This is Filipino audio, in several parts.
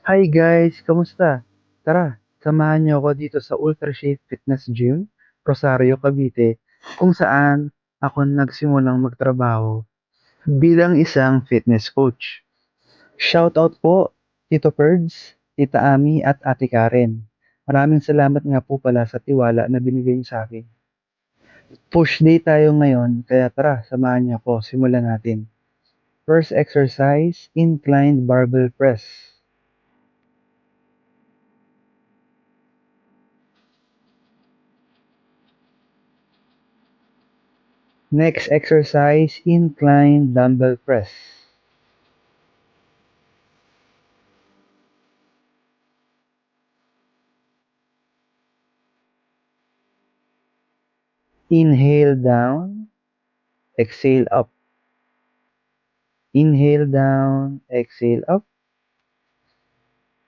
Hi guys, kamusta? Tara, samahan niyo ako dito sa Ultra Shape Fitness Gym, Rosario, Cavite, kung saan ako nagsimulang magtrabaho bilang isang fitness coach. Shoutout po, Tito Perds, Tita Ami at Ate Karen. Maraming salamat nga po pala sa tiwala na binigay niyo sa akin. Push day tayo ngayon, kaya tara, samahan niyo ako, simulan natin. First exercise, inclined barbell press. Next exercise, incline dumbbell press. Inhale down, exhale up. Inhale down, exhale up.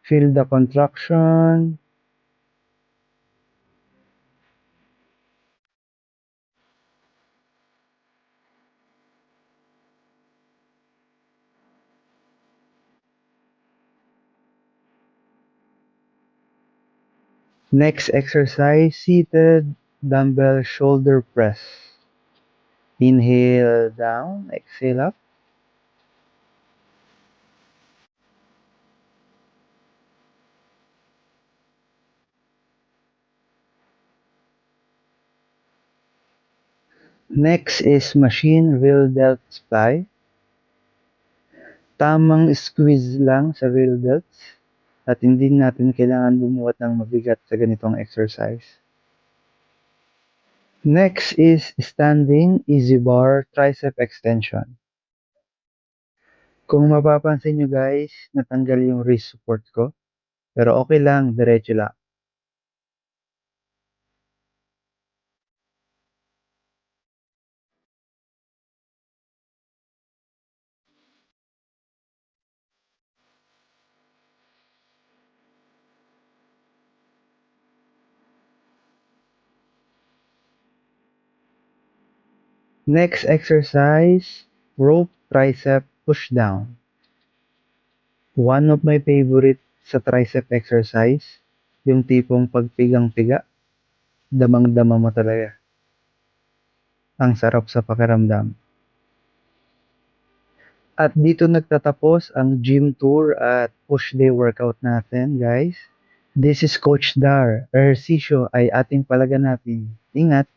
Feel the contraction. Next exercise, seated dumbbell shoulder press. Inhale down, exhale up. Next is machine wheel delts fly. Tamang squeeze lang sa wheel delts at hindi natin kailangan bumuhat ng mabigat sa ganitong exercise. Next is standing easy bar tricep extension. Kung mapapansin nyo guys, natanggal yung wrist support ko. Pero okay lang, diretso lang. Next exercise, rope tricep push down. One of my favorite sa tricep exercise, yung tipong pagpigang-piga, damang-dama mo talaga. Ang sarap sa pakiramdam. At dito nagtatapos ang gym tour at push day workout natin, guys. This is Coach Dar. Ehersisyo ay ating palaganapin. Ingat!